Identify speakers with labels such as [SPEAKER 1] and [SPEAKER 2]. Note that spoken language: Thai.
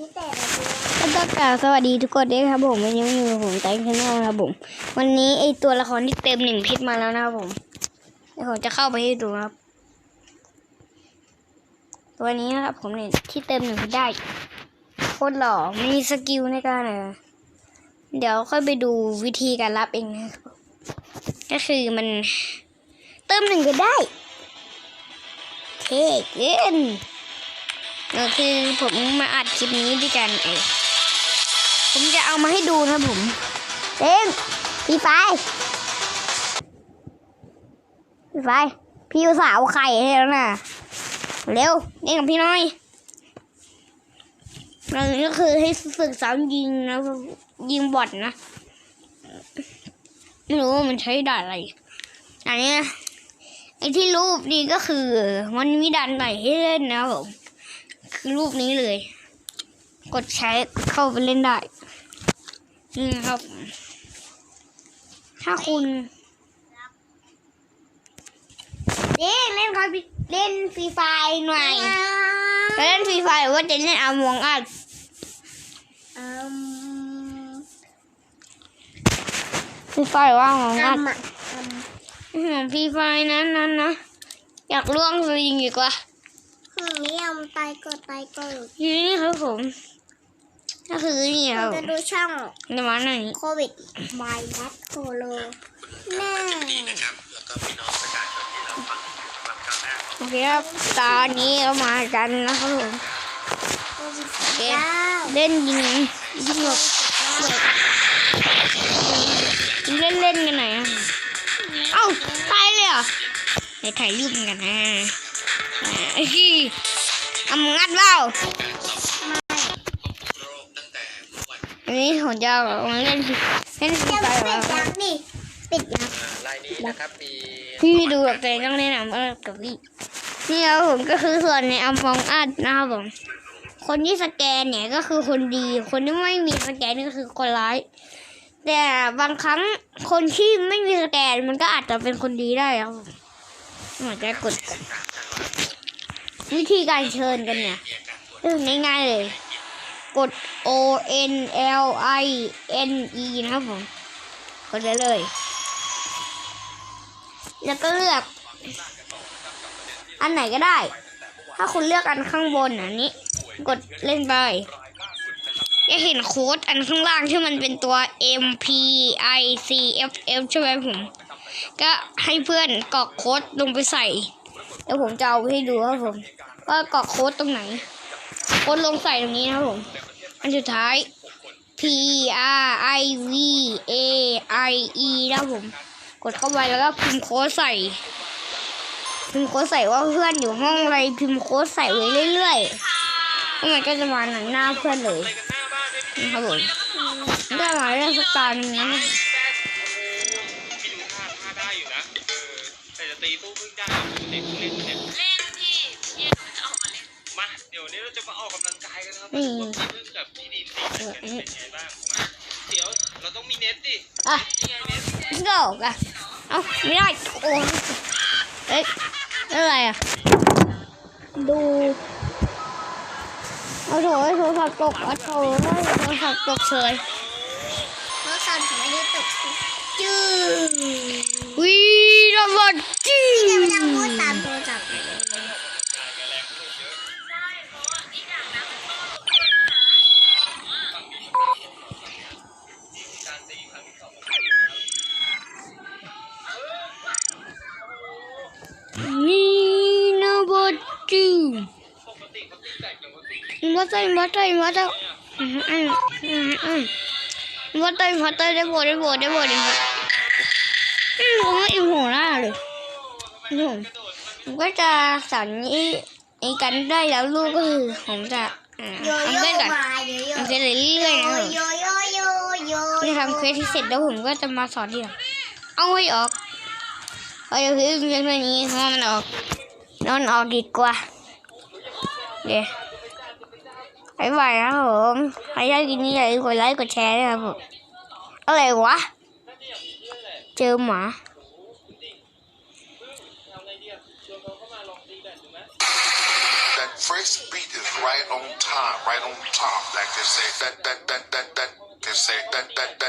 [SPEAKER 1] ก็ต้องกล่าวสวัสดีทุกคนด้วยครับผมวันนี้อยู่ผมแตงชแนลครับผม วันนี้ไอตัวละครที่เต็มหนึ่งพิษมาแล้วนะครับผมเดี๋ยวผมจะเข้าไปให้ดูครับ ตัวนี้นะครับ ผมเนี่ยที่เต็มหนึ่งพิษได้โคตรหล่อไม่มีสกิลในการเออเดี๋ยวค่อยไปดูวิธีการรับเองนะก็คือมันเติมหนึ่งก็ได้เท่เกิน ก็คือผมมาอัดคลิปนี้ด้วยกันเออผมจะเอามาให้ดูนะผมเต็มพี่ไฟพี่ไฟพี่สาห์เอาไข่ให้แล้วนะเร็วเล่กับพี่น้อยเราก็คือให้ฝึกซ้อมยิงนะยิงบอทนะไม่รู้ว่ามันใช้ด่านอะไร อันนี้ไอ้ที่รูปนี้ก็คือมันมีด่านไหนให้เล่นนะผม คือรูปนี้เลย กดใช้เข้าไปเล่นได้ นี่นะครับ ถ้าคุณเล่นเล่นครับเล่นฟรีไฟหน่อยจะเล่นฟรีไฟหรือว่าจะเล่นอามองอัด
[SPEAKER 2] อืม
[SPEAKER 1] ฟรีไฟหรือว่าอามองอัด
[SPEAKER 2] กำอะก
[SPEAKER 1] ฟรีไฟนั้นนั้นนะ อยากล่วงสลิงอีกว่าำ
[SPEAKER 2] อืมไม่ยมตายก็ตายก็
[SPEAKER 1] นี่ครับผม ก็คือนี่ค
[SPEAKER 2] เรา
[SPEAKER 1] รับ
[SPEAKER 2] จะดูช่อง
[SPEAKER 1] ในวันไหน
[SPEAKER 2] โควิดไวรัสโคโรนา
[SPEAKER 3] นะครับ แล้วก็พี่น้องประชาชนที่เราฟังฟังครั้งแรก
[SPEAKER 1] โอเคครับตอนนี้เรามากันนะครับผม
[SPEAKER 2] โควิด
[SPEAKER 1] โอเค
[SPEAKER 2] เก้า
[SPEAKER 1] เล่นยิงยิงแบบเล่นเล่นกันไหนอยอะเอ้าตายเลยเหรอไหนถ่ายรูปกันนะ ไอ้ที่เอามึงงัดเปล่า
[SPEAKER 3] โรคตั้งแต่วัน
[SPEAKER 1] อันนี้ผมจะเอามาเล่นเล่นฟรี
[SPEAKER 2] ยัง
[SPEAKER 1] ไฟ
[SPEAKER 2] ไม่
[SPEAKER 1] เหร
[SPEAKER 2] ปิ
[SPEAKER 1] อ
[SPEAKER 2] ดยักษ์ดิปิดยักษ์
[SPEAKER 3] รายนี้นะครับมี
[SPEAKER 1] พี่ดูแบบตัวเองต้องแนะนำเออกับพี่นี่ครับผมก็คือส่วนในอัมฟองอัดนะครับผมคนที่สแกนเนี่ยก็คือคนดี คนที่ไม่มีสแกนนี่ก็คือคนร้าย แต่บางครั้งคนที่ไม่มีสแกนมันก็อาจจะเป็นคนดีได้ครับผมอาจจะกด วิธีการเชิญกันเนี่ยงง่ายๆเลย กด O N L I N E นะครับผม กดได้เลย แล้วก็เลือก อันไหนก็ได้ ถ้าคุณเลือกอันข้างบนอันนี้ กดเล่นไปจะเห็นโค้ดอันข้างล่างที่มันเป็นตัว M P I C F F ใช่ไหมผม ก็ให้เพื่อนกรอกโค้ดลงไปใส่ ดี๋ยวผมจะเอาให้ดูครับผมว่ากรอกโค้ดตรงไหนโค้ดลงใส่ตรงนี้นะครับผม อันสุดท้าย P R I V A I E นะผม กดเข้าไปแล้วก็พิมพ์โค้ดใส่ พิมพ์โค้ดใส่ว่าเพื่อนอยู่ห้องอะไรพิมพ์โค้ดใส่ไว้เรื่อยๆแล้วมันก็จะมาหนังหน้าเพื่อนเลยนะครับผมได้มาเรื่องสตาร์นึงนะ
[SPEAKER 3] ต่จะตีตู้เพิ่งได้เด็กเล่นเนี่ย
[SPEAKER 4] เล่นพี่เนี่ยหนูจะออกมาเล่น
[SPEAKER 3] มาเดี๋ยวนี้เราจะมาออกกำลังกายกันนะครับ
[SPEAKER 1] อืม
[SPEAKER 3] ว่าพี่พึ่งกับพี่ดีนตีกันเป็นไงบ้างมาเดี๋ยวเราต้องมีเน็ตดิ
[SPEAKER 1] อะ
[SPEAKER 3] นี่ไงเน็ต
[SPEAKER 1] go อะเอ้าไม่ได้โอ้เอ๊ะอะไรอะดูเอาโถโทรศัพท์ตกเอาโถโทรศัพท์ตกเฉย
[SPEAKER 2] เพราะตอนผมไม่ได้ตกจื้อ
[SPEAKER 1] วี ระเบิดจี้
[SPEAKER 2] พี่จะไม่ต้องพูดตามโทรศัพท์เลย
[SPEAKER 1] วีระบิดจี้
[SPEAKER 3] ปกติเขาตีแตกอย่างปกติ
[SPEAKER 1] มาเต้มาเต้มาเต้อืมอืมอืมมมาเต้มาเต้ได้โบได้โบได้โบได้บอ ผมไม่อิ่มหัวหน้าเลยผมผมก็จะสอนนี้ไอ้กันได้แล้วลูกก็คือผมจะอ่า
[SPEAKER 2] โย
[SPEAKER 1] ทำ
[SPEAKER 2] โย่
[SPEAKER 1] ได้ก่อน
[SPEAKER 2] มาโยโย่
[SPEAKER 1] ทำได้เรื่อยๆนะผม
[SPEAKER 2] โยโย่โยโย่
[SPEAKER 1] ที่ทำเควสที่เสร็จแล้วผมก็จะมาสอนทีหลังเอาให้ออกเอาอย่าเพิ่งเรื่องนี้เพราะมันออกนอนออกดีกว่าเดี๋ยวบายบายนะครับผมใครชอบกินนี้อย่าลืมกดไลค์กดแชร์ด้วยครับผมอะไรวะ เจอหมา
[SPEAKER 3] ทำไงดีอะชวนเขาเข้ามาลองตีแบดดูไหม
[SPEAKER 5] That fresh beat is right on time, right on top. That can say that that that that that can say that that that